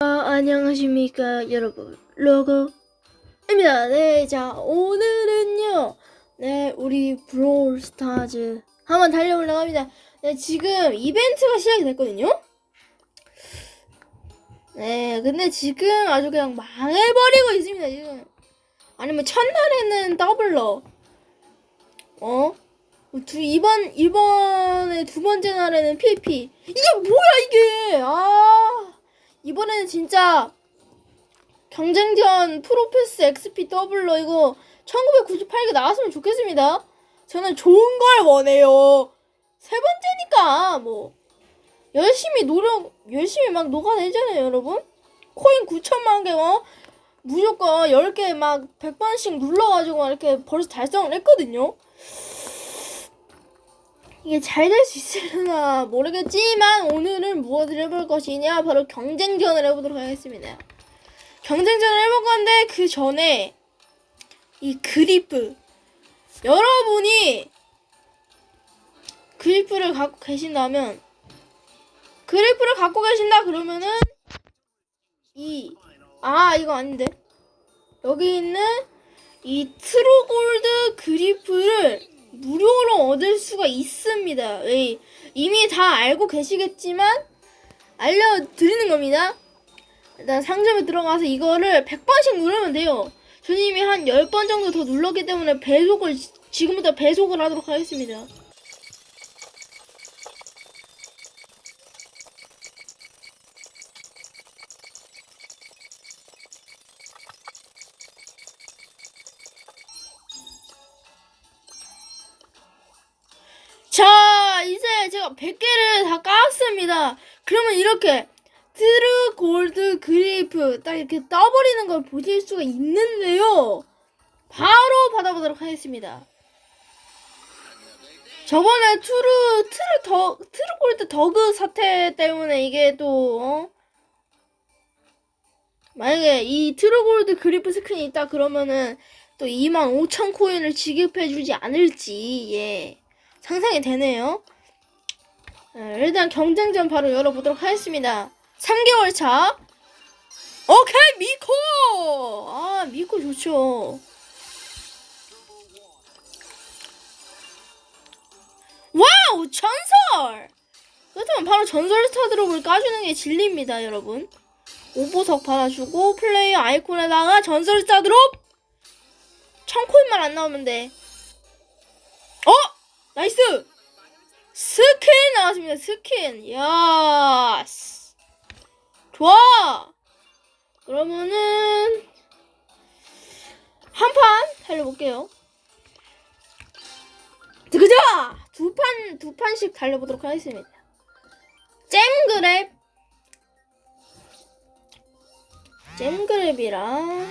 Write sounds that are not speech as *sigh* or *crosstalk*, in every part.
아, 안녕하십니까 여러분. 로고입니다. 네자 오늘은요. 네 우리 브롤스타즈 한번 달려보려고 합니다. 네 지금 이벤트가 시작이 됐거든요? 네 근데 지금 아주 그냥 망해버리고 있습니다 지금. 아니면 첫날에는 더블러. 어? 두 이번 이번에 두 번째 날에는 PP 이게 뭐야 이게? 아 이번에는 진짜 경쟁전 프로패스 XP 더블러 이거 1998개 나왔으면 좋겠습니다. 저는 좋은 걸 원해요. 세 번째니까 뭐 열심히 노력 열심히 막 녹아내잖아요, 여러분. 코인 9천만 개 어? 무조건 10개 막 100번씩 눌러가지고 이렇게 벌써 달성을 했거든요. 이게 잘 될 수 있으려나 모르겠지만 오늘은 무엇을 해볼 것이냐? 바로 경쟁전을 해보도록 하겠습니다. 경쟁전을 해볼 건데 그 전에 이 그리프. 여러분이 그리프를 갖고 계신다면 그리프를 갖고 계신다 그러면은 이 아 이거 아닌데. 여기 있는 이 트루골드 그리프를 무료로 얻을 수가 있습니다. 예, 이미 다 알고 계시겠지만 알려드리는 겁니다. 일단 상점에 들어가서 이거를 100번씩 누르면 돼요. 저는 이미 한 10번 정도 더 눌렀기 때문에 배속을 지- 지금부터 배속을 하도록 하겠습니다. 제 제가 100개를 다 까왔습니다. 그러면 이렇게 트루 골드 그리프 딱 이렇게 떠버리는 걸 보실 수가 있는데요. 바로 받아보도록 하겠습니다. 저번에 트루 트루 더 트루 골드 더그 사태 때문에 이게 또 어? 만약에 이 트루 골드 그리프 스킨이 있다 그러면은 또 2만 5천 코인을 지급해주지 않을지 예 상상이 되네요. 네, 일단 경쟁전 바로 열어보도록 하겠습니다. 3개월 차. 오케이 미코. 아 미코 좋죠. 와우 전설. 그렇다면 바로 전설 스타드롭을 까주는 게 진리입니다, 여러분. 오보석 받아주고 플레이어 아이콘에다가 전설 스타 드롭. 1000코인만 안 나오면 돼. 어? 나이스! 스킨 나왔습니다. 스킨. 야스. 좋아. 그러면은 한 판 달려볼게요. 그죠? 두 판, 두 판씩 달려보도록 하겠습니다. 잼그랩. 잼그랩이랑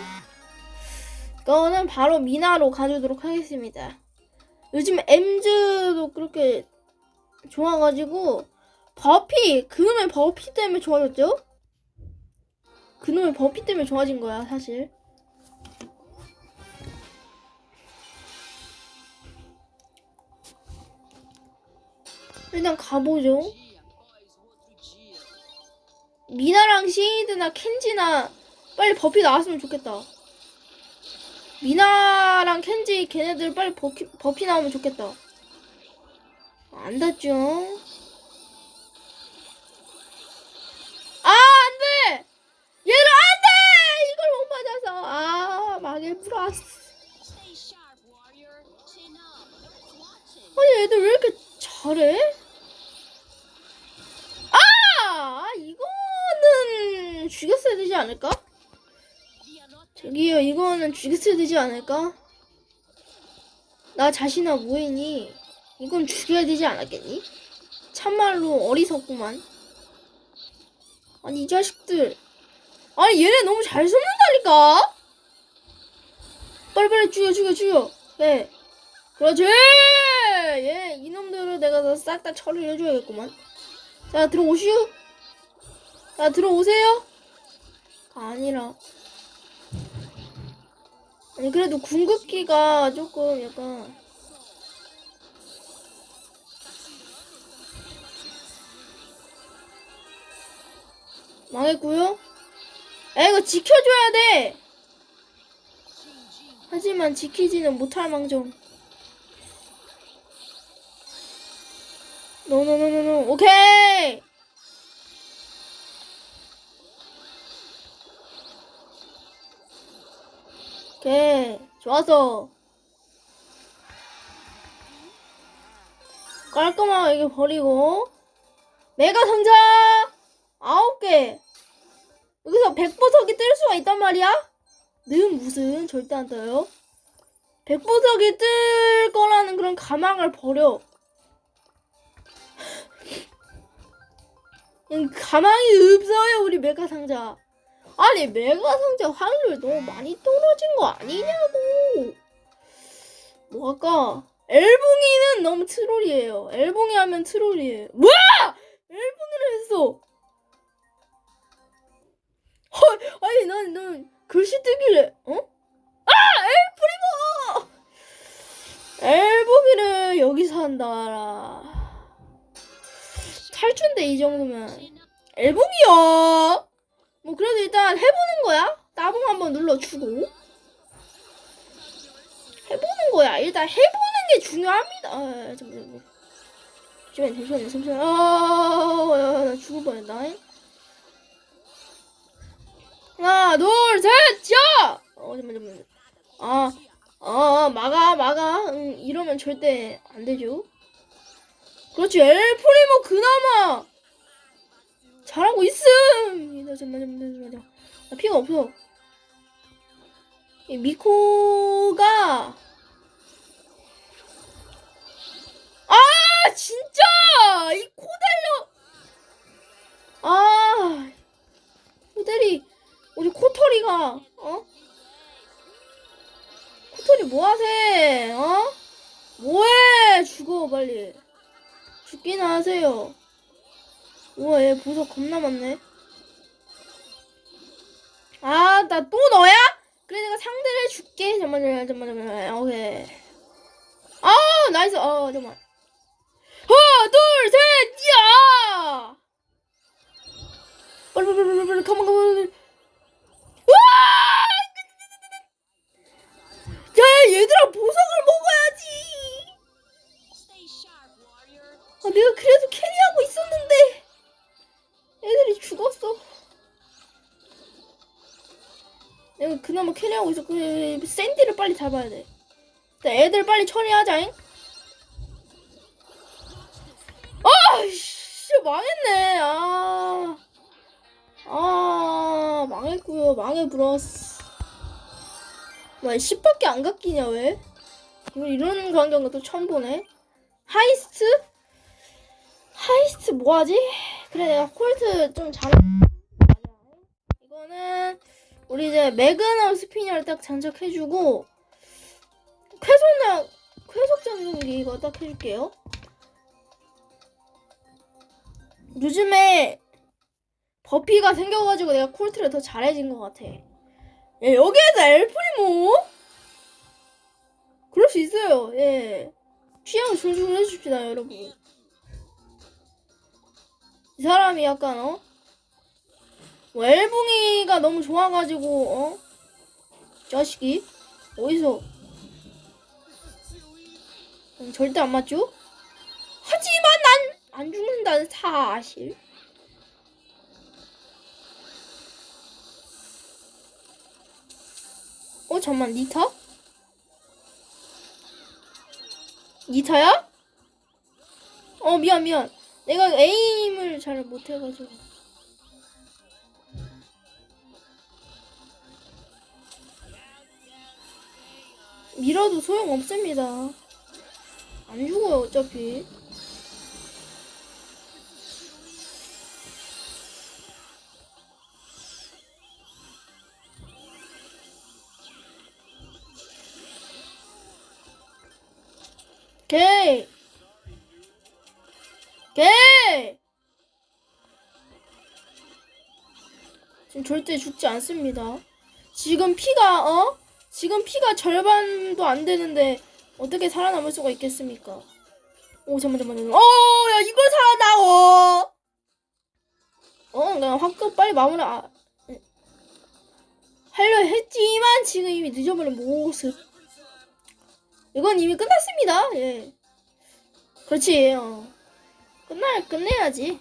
이거는 바로 미나로 가져오도록 하겠습니다. 요즘 엠즈도 그렇게 좋아가지고 버피 그놈의 버피 때문에 좋아졌죠? 그놈의 버피 때문에 좋아진 거야 사실. 일단 가보죠. 미나랑 시이드나 켄지나 빨리 버피 나왔으면 좋겠다. 미나랑 켄지 걔네들 빨리 버피, 버피 나오면 좋겠다. 안 닿죠? 아, 안 돼! 얘를 안 돼! 이걸 못 맞아서. 아, 망해 플러스. 아니, 애들 왜 이렇게 잘해? 아! 이거는 죽였어야 되지 않을까? 저기요, 이거는 죽였어야 되지 않을까? 나 자신아 뭐했니? 이건 죽여야 되지 않았겠니? 참말로 어리석구만. 아니 이 자식들. 아니 얘네 너무 잘 숨는다니까. 빨리빨리 죽여 죽여 죽여. 네. 그렇지. 얘 이놈들을 내가 싹 다 처리를 해줘야겠구만. 자 들어오시오. 자 들어오세요. 가 아니라. 아니 그래도 궁극기가 조금 약간 망했고요. 야 이거 지켜줘야 돼. 하지만 지키지는 못할 망정. 노노노노노 오케이. 오케이 좋았어. 깔끔하게 버리고 메가 상자 아홉 개. 여기서 백보석이 뜰 수가 있단 말이야? 는 무슨 절대 안 떠요. 백보석이 뜰 거라는 그런 가망을 버려. 가망이 없어요 우리 메가 상자. 아니 메가 상자 확률 너무 많이 떨어진 거 아니냐고. 뭐 아까 엘봉이는 너무 트롤이에요. 엘봉이 하면 트롤이에요. 뭐야? 엘봉이를 했어. 헐, 아니 난, 난 글씨 뜨길래 어? 아! 엘프리모! 엘봉이를 여기서 한다. 탈출인데 이 정도면 엘봉이야. 뭐 그래도 일단 해보는 거야. 따봉 한번 눌러주고 해보는 거야. 일단 해보는 게 중요합니다. 아, 잠깐만. 잠시만, 잠시만, 잠시만. 아, 야, 나 죽을 뻔했다. 하나, 둘, 셋, 자! 어, 잠깐만, 잠깐만. 아, 아, 막아, 막아. 응, 이러면 절대 안 되죠. 그렇지, 엘프리모 그나마 잘하고 있음. 나 잠깐만, 잠깐만, 잠깐만. 나 피가 없어. 이 미코가 아 진짜 이 코델로 아 코델이 우리 코털이가 어? 코털이 뭐하세 어? 뭐해? 죽어 빨리. 죽기나 하세요. 우와 얘 보석 겁나 많네. 아 나 또 너야? 그래 내가 상대를 줄게. 잠깐만 잠깐만 잠깐만 오케이. 아 나이스. 어 잠깐만. 하나 둘셋! 뛰어 빨리 빨리 빨리 빨리 가만 가만 야 얘들아 보석을 먹어야지. 아 내가 그래도 캐리하고 있었는데 애들이 죽었어. 내가 그나마 캐리하고 있었고 그 샌디를 빨리 잡아야 돼. 애들 빨리 처리하자잉. 아 씨 망했네. 아, 아 망했고요. 망해 브러스. 왜 10밖에 안 깎이냐 왜? 이런 광경은 또 처음 보네? 하이스트? 하이스트 뭐하지? 그래 내가 콜트 좀 잘 이거는 우리 이제 매그넘 스피너를 딱 장착해주고 쾌속량 쾌속 장전기 이거 딱 해줄게요. 요즘에 버피가 생겨가지고 내가 콜트를 더 잘해진 것 같아. 예, 여기에서 엘프리모? 그럴 수 있어요. 예. 취향 존중을 해줍시다, 여러분. 이 사람이 약간, 어? 뭐, 엘붕이가 너무 좋아가지고, 어? 자식이? 어디서? 음, 절대 안 맞죠? 하지만 난 안 죽는다는 사실. 잠만 니타? 니타야? 어 미안 미안. 내가 에임을 잘 못해가지고. 밀어도 소용 없습니다. 안 죽어요 어차피. 절대 죽지 않습니다. 지금 피가, 어? 지금 피가 절반도 안 되는데, 어떻게 살아남을 수가 있겠습니까? 오, 잠깐만, 잠깐만. 어, 야, 이걸 살아나고! 어, 그냥 확급 빨리 마무리, 아. 하려 했지만 지금 이미 늦어버린 모습. 이건 이미 끝났습니다. 예. 그렇지. 어. 끝날 끝내야지.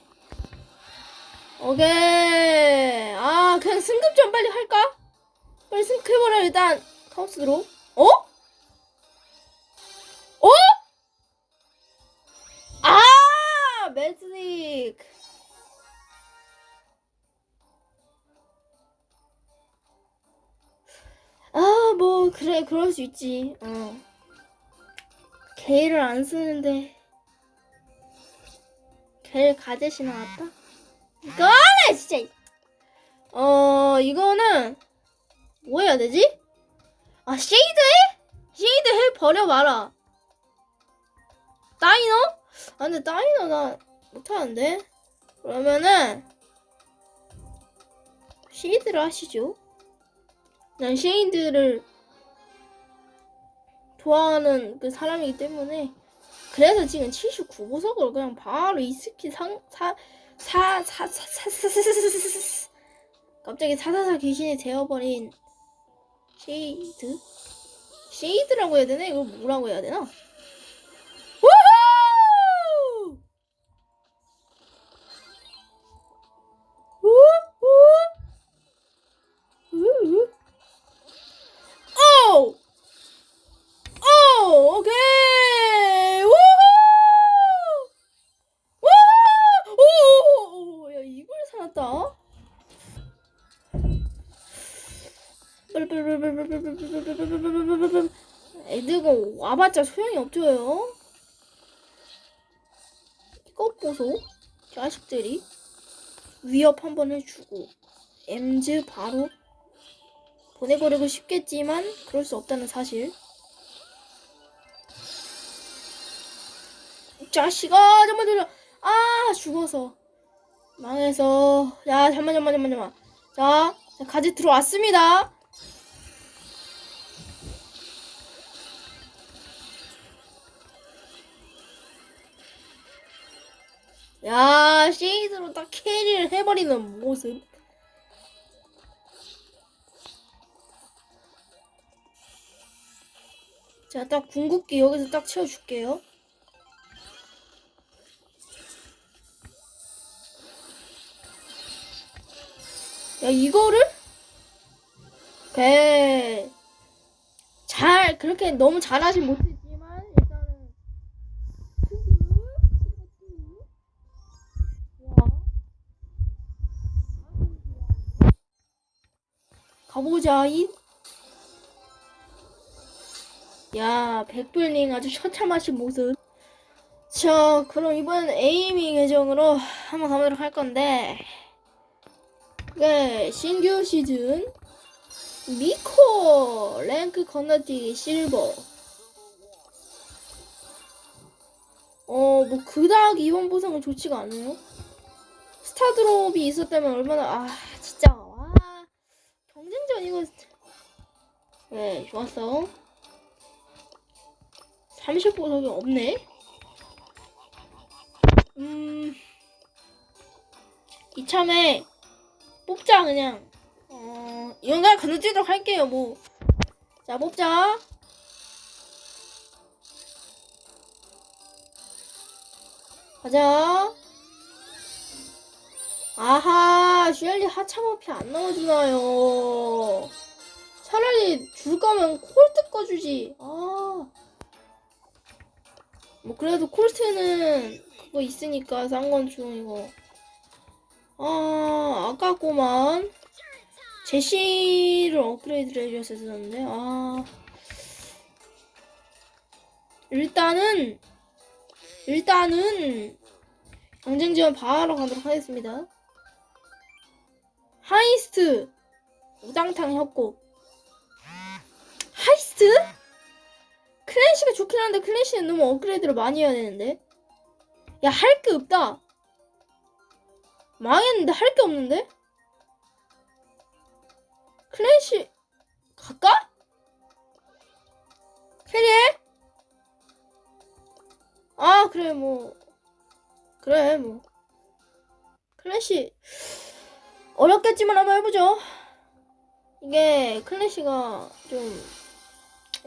오케이. 아 그냥 승급 좀 빨리 할까? 빨리 승급해버려 일단 카우스 들어. 어? 어? 아 매직. 아, 뭐, 그래, 그럴 수 있지. 어. 개를 안 쓰는데. 개를 가젯이 나왔다? 이거는 진짜. 어, 이거는, 뭐 해야 되지? 아, 쉐이드 해? 쉐이드 해? 버려봐라. 다이너? 아, 근데 다이너 나 못하는데? 그러면은, 쉐이드를 하시죠. 난 쉐이드를 좋아하는 그 사람이기 때문에 그래서 지금 79보석으로 그냥 바로 이 스킬 상사 사 사 사 사 사 사 사 갑자기 사사사 귀신이 되어버린 쉐이드 쉐이드라고 해야 되나 이걸 뭐라고 해야 되나 애들가 와봤자 소용이 없죠요. 이것 보소. 자식들이 위협 한번 해주고 엠즈 바로 보내버리고 싶겠지만 그럴 수 없다는 사실. 이 자식아 잠만 들려. 아 죽어서 망해서 야 잠만 잠만 잠만 잠만. 자 자, 가지 들어왔습니다. 야 쉐이드로 딱 캐리를 해버리는 모습. 자, 딱 궁극기 여기서 딱 채워줄게요. 야, 이거를? 오케이. 잘, 그렇게 너무 잘하진 못했 이. 야, 백불링 아주 처참하신 모습. 자, 그럼 이번 에이미 계정으로 한번 가보도록 할 건데. 네, 신규 시즌. 미코! 랭크 건너뛰기 실버. 어, 뭐, 그닥 이번 보상은 좋지가 않아요. 스타드롭이 있었다면 얼마나, 아, 진짜, 와. 경쟁전 이거. 네, 좋았어. 30보석이 없네. 음, 이참에 뽑자 그냥. 어, 이건 그냥 건너뛰도록 할게요. 뭐, 자 뽑자. 가자. 아하, 슈엘리 하차마피 안 넣어주나요? 차라리 줄 거면 콜트 꺼주지. 아. 뭐 그래도 콜트는 그거 있으니까 쌍권충 이거. 아 아깝구만. 제시를 업그레이드를 해주셨었는데 아. 일단은 일단은 경쟁 지원 바로 가도록 하겠습니다. 하이스트 우당탕 협곡 하이스트? 클래시가 좋긴 한데 클래시는 너무 업그레이드를 많이 해야 되는데 야 할 게 없다 망했는데 할 게 없는데 클래시 갈까? 캐리해? 아 그래 뭐 그래 뭐 클래시 어렵겠지만 한번 해보죠 이게 클래시가 좀,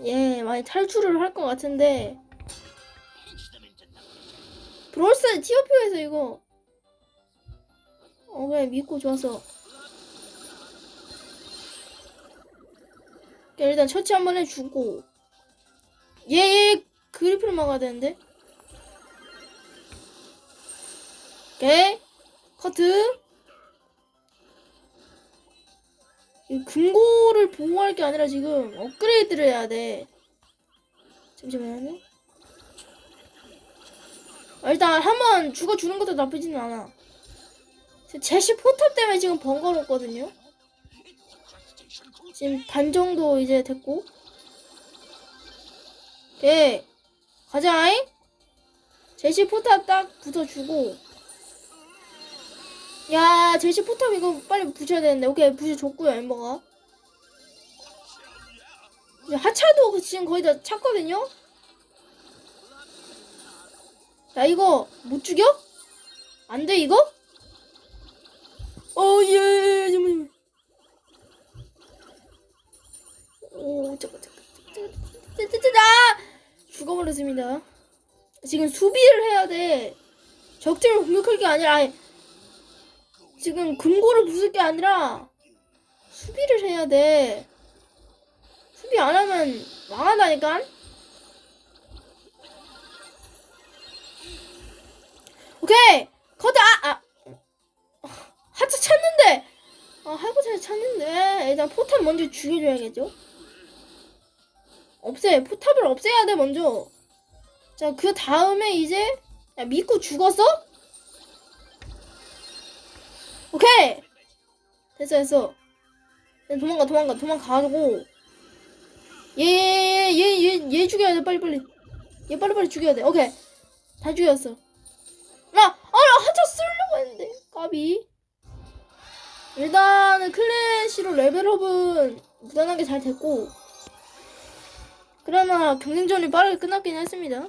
예, 많이 탈출을 할 것 같은데, 브롤스 티오피오에서 이거, 어, 그래, 믿고. 오케이, 일단 처치 한 번 해주고, 얘, 얘, 그리프를 막아야 되는데? 오케이, 커트. 금고를 보호할 게 아니라 지금 업그레이드를 해야 돼. 잠시만요. 아, 일단 한번 죽어주는 것도 나쁘지는 않아. 제시 포탑 때문에 지금 번거롭거든요. 지금 반 정도 이제 됐고. 오케이. 가자잉. 제시 포탑 딱 붙여주고. 야, 제시 포탑 이거 빨리 부셔야 되는데. 오케이, 부셔줬고요, 엠버가. 하차도 지금 거의 다 찼거든요? 야, 이거 못 죽여? 안 돼, 이거? 어, 예, 예, 잠깐만. 오, 잠깐, 잠깐, 잠깐, 잠깐, 잠깐, 아! 죽어버렸습니다. 지금 수비를 해야 돼. 적팀을 공격할 게 아니라, 아니, 지금 금고를 부술 게 아니라 수비를 해야 돼. 수비 안 하면 망한다니까. 오케이 커드 아, 아. 하트 찾는데 아 하고자 찾는데 일단 포탑 먼저 죽여줘야겠죠. 없애 포탑을 없애야 돼 먼저. 자 그 다음에 이제 야 믿고 죽었어? 오케이! 됐어 됐어. 야, 도망가 도망가 도망가고. 얘얘 얘 얘 죽여야 돼 빨리 빨리. 얘 빨리 빨리 죽여야 돼. 오케이. 다 죽였어. 나아나 하차 쓰려고 했는데 까비. 일단은 클래시로 레벨업은 무난하게 잘 됐고 그러나 경쟁전이 빠르게 끝났긴 했습니다.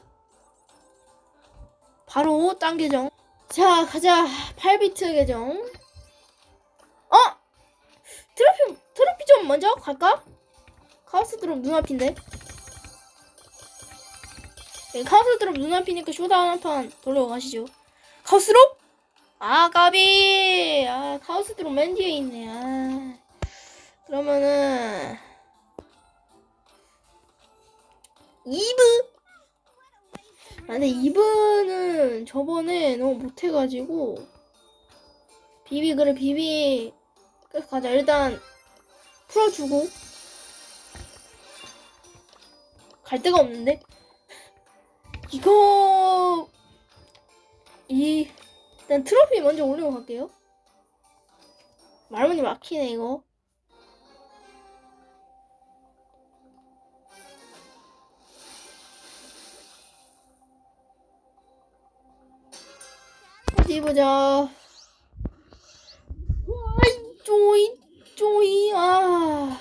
바로 딴 계정. 자 가자. 8비트 계정. 어? 트로피, 트로피 좀 먼저 갈까? 카오스 드롭 눈앞인데? 네, 카오스 드롭 눈앞이니까 쇼다운 한 판 돌려고 가시죠. 카오스 드롭? 아, 까비! 아, 카오스 드롭 맨 뒤에 있네. 아. 그러면은, 이브? 아, 근데 이브는 저번에 너무 못해가지고, 비비, 그래, 비비. 계속 가자. 일단 풀어주고 갈 데가 없는데 이거 이 일단 트로피 먼저 올리고 갈게요. 말문이 막히네 이거. 어디 보자. 쪼이 쪼이 아.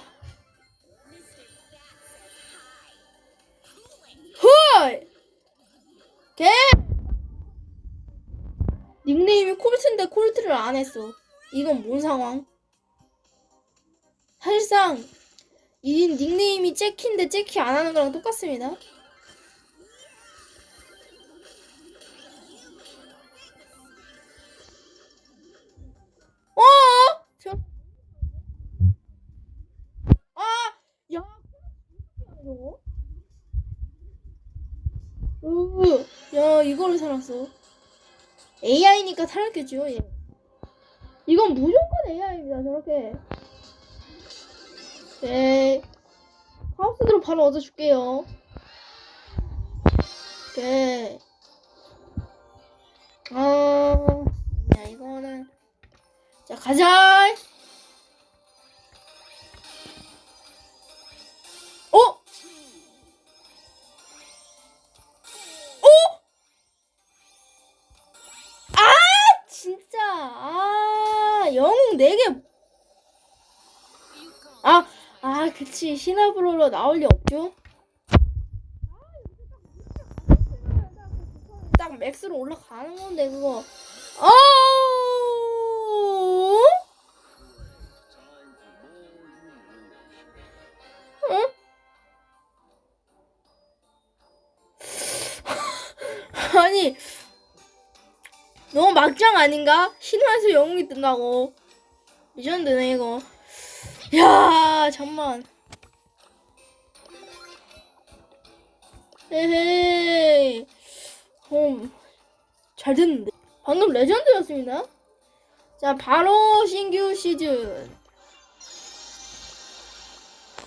헐. 개. 닉네임이 콜트인데 콜트를 안 했어. 이건 뭔 상황? 사실상 이 닉네임이 잭키인데 잭키 안 하는 거랑 똑같습니다. 야, 이거를 살았어. AI니까 살았겠죠, 얘. 이건 무조건 AI입니다, 저렇게. 오케이. 하우스드로 바로 얻어줄게요. 오케이. 아, 야, 이거는. 자, 가자! 같이 시나브로로 나올 리 없죠? 딱 맥스로 올라가는 건데 그거. 어! 어? *laughs* 아니 너무 막장 아닌가? 신화에서 영웅이 뜬다고. 미쳤는데 이거. 야 잠만. 에헤이. 음, 잘 됐는데. 방금 레전드였습니다. 자 바로 신규 시즌.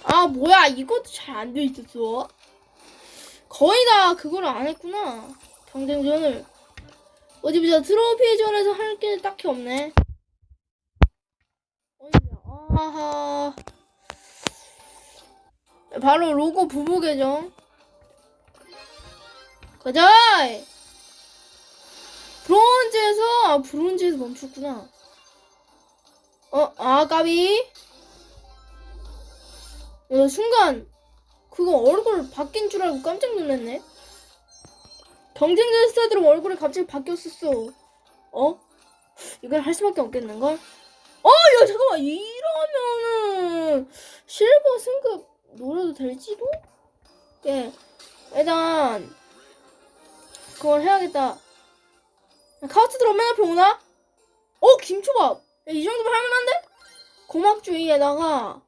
아 뭐야. 이것도 잘 안 돼 있었어. 거의 다 그걸 안 했구나. 경쟁전을. 어디 보자 트로피전에서 할 게 딱히 없네. 어디야 아하. 바로 로고 부부 계정 가자 브론즈에서 아 브론즈에서 멈췄구나 어 아 까비 어, 순간 그거 얼굴 바뀐 줄 알고 깜짝 놀랐네 경쟁자 스타들은 얼굴이 갑자기 바뀌었었어 어? 이걸 할 수밖에 없겠는걸? 어, 야, 잠깐만. 이러면은 실버 승급 노려도 될지도? 예. 일단 그걸 해야겠다. 카우트 들어 맨 앞에 오나? 어, 김초밥. 야, 이 정도면 할만한데? 고막주의에다가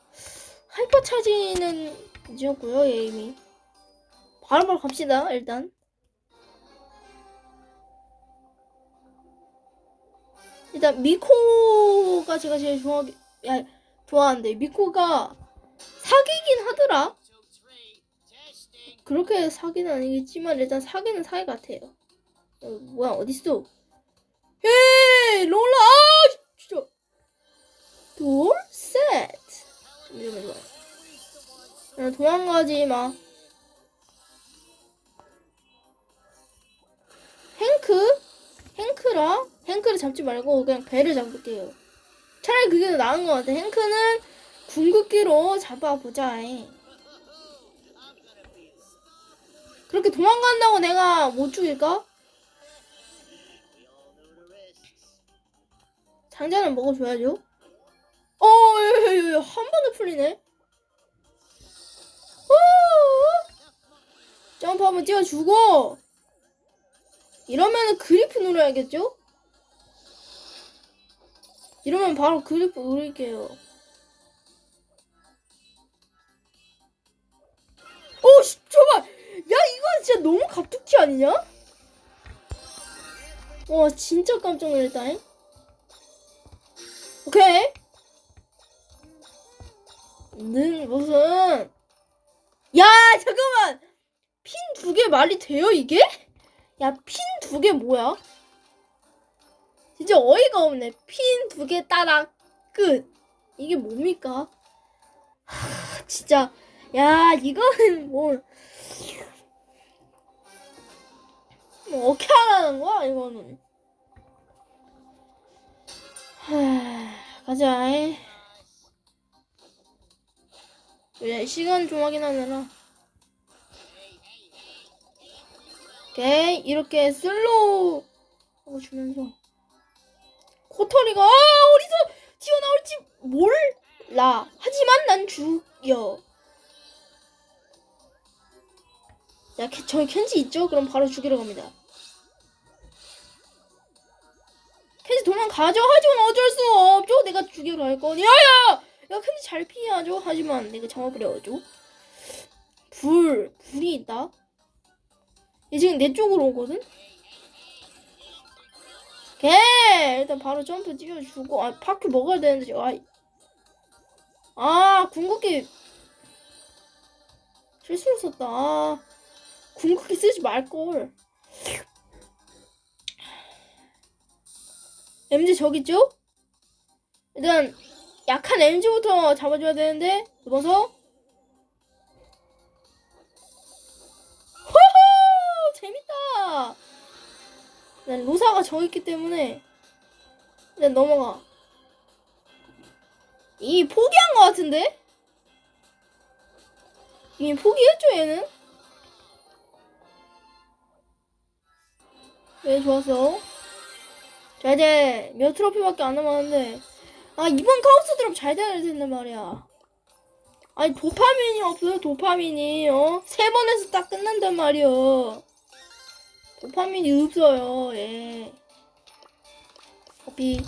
하이퍼 차지는 지었고요, 에임이. 바로바로 갑시다, 일단. 일단 미코가 제가 제일 좋아하기 야, 좋아하는데 미코가 사기긴 하더라. 그렇게 사기는 아니겠지만 일단 사기는 사기 같아요. 어, 뭐야 어딨어? 헤이 롤라 아 진짜 돌 셋. 이러면 좋아. 야, 도망가지 마. 행크? 행크라? 행크를 잡지 말고 그냥 배를 잡을게요. 차라리 그게 더 나은 것 같아. 행크는 궁극기로 잡아보자. 그렇게 도망간다고 내가 못 죽일까? 장자는 먹어줘야죠. 어, 야, 야, 야, 한 번에 풀리네. 어, 점프 한번 띄워주고. 이러면은 그리프 눌러야겠죠? 이러면 바로 그리프 누를게요. 진짜 너무 갑툭튀 아니냐? 와, 진짜 깜짝 놀랐다잉. 오케이. 는 무슨? 야, 잠깐만. 핀 두 개 말이 돼요, 이게? 야, 핀 두 개 뭐야? 진짜 어이가 없네. 핀 두 개 따라 끝. 이게 뭡니까? 하, 진짜. 야, 이거는 뭘. 뭐, 어떻게 하라는 거야, 이거는. 하, 가자. 왜, 시간 좀 확인하느라. 오케이 이렇게 슬로우 하고 주면서 코털이가 아, 어디서 튀어나올지 몰라 하지만 난 죽여 야 캐- 저기 켄지 있죠? 그럼 바로 죽이러 갑니다 켄지 도망가죠? 하지만 어쩔 수 없죠? 내가 죽이러 갈 거니 야야! 야 켄지 잘 피해야죠? 하지만 내가 잡아버려야죠 불 불이 있다 얘 지금 내 쪽으로 오거든? 걔 일단 바로 점프 띄워주고 아 파크 먹어야 되는데 아이 아 궁극기 실수로 썼다 아, 궁극기 쓰지 말걸 MG 저기 있죠? 일단 약한 MG부터 잡아줘야 되는데 넘어서 호호 재밌다 난 로사가 저 있기 때문에 일단 넘어가 이미 포기한 것 같은데? 이미 포기했죠 얘는? 네 좋았어 자 이제 몇 트로피밖에 안 남았는데 아 이번 카우스 드롭 잘 돼야 될 텐데 말이야 아니 도파민이 없어요 도파민이 어? 세 번에서 딱 끝난단 말이야 도파민이 없어요. 예. 커피.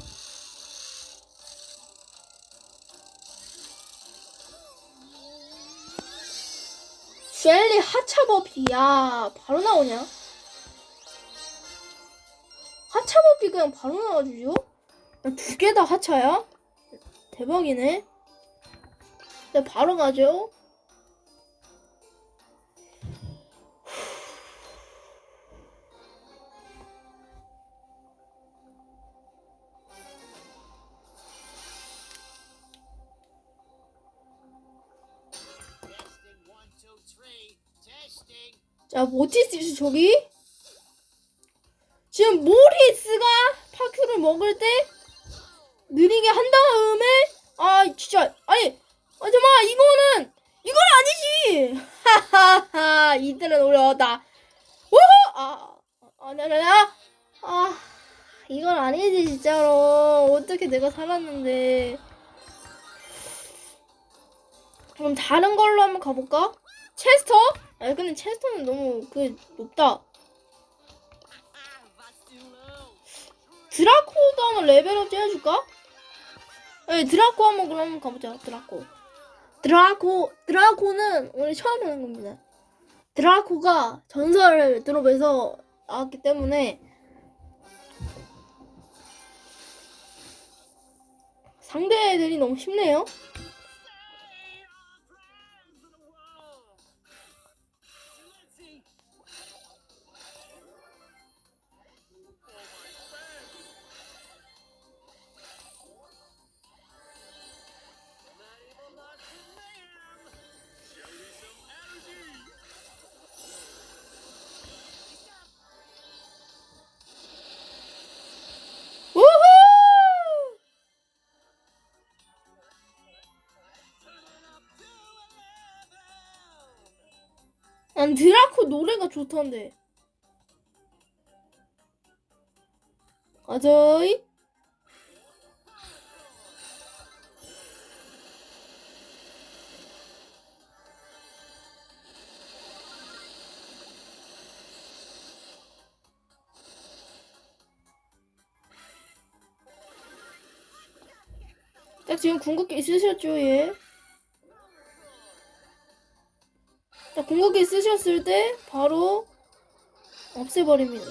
셸리 하차버피. 야, 바로 나오냐? 하차버피 그냥 바로 나와주죠? 두 개 다 하차야? 대박이네. 네, 바로 가죠. 자, 모티스 저기 지금 모리스가? 파큐를 먹을 때? 느리게 한 다음에? 아 진짜. 아니 아 잠깐 이거는 이건 아니지! 하하하 이들은 어려웠다. 우후 아아나나나 아. 이건 아니지 진짜로. 어떻게 내가 살았는데. 그럼 다른 걸로 한번 가볼까? 체스터? 아니 근데 체스터는 너무 그 높다 드라코도 한번 레벨업 좀 해줄까? 네, 드라코 한번 그럼 한번 가보자. 드라코. 드라코, 드라코는 오늘 처음 하는 겁니다. 드라코가 전설 드롭에서 나왔기 때문에 상대들이 너무 쉽네요. 난 드라코 노래가 좋던데. 가자이. 딱 지금 궁극기 있으셨죠, 얘? 딱 궁극기 쓰셨을 때 바로 없애버립니다.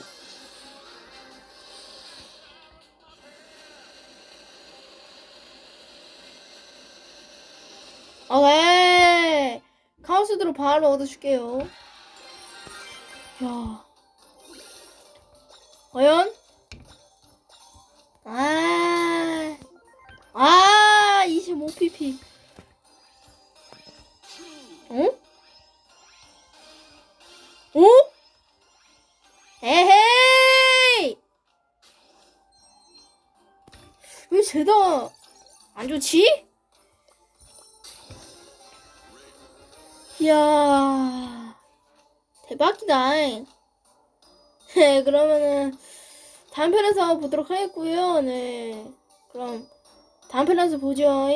오케이. 카오스드로 바로 얻어줄게요. 야. 과연? 아. 아, 25pp. 어? 어? 에헤이! 왜 쟤다 안 좋지? 이야, 대박이다. 네, 그러면은 다음 편에서 보도록 하겠고요. 네, 그럼 다음 편에서 보죠.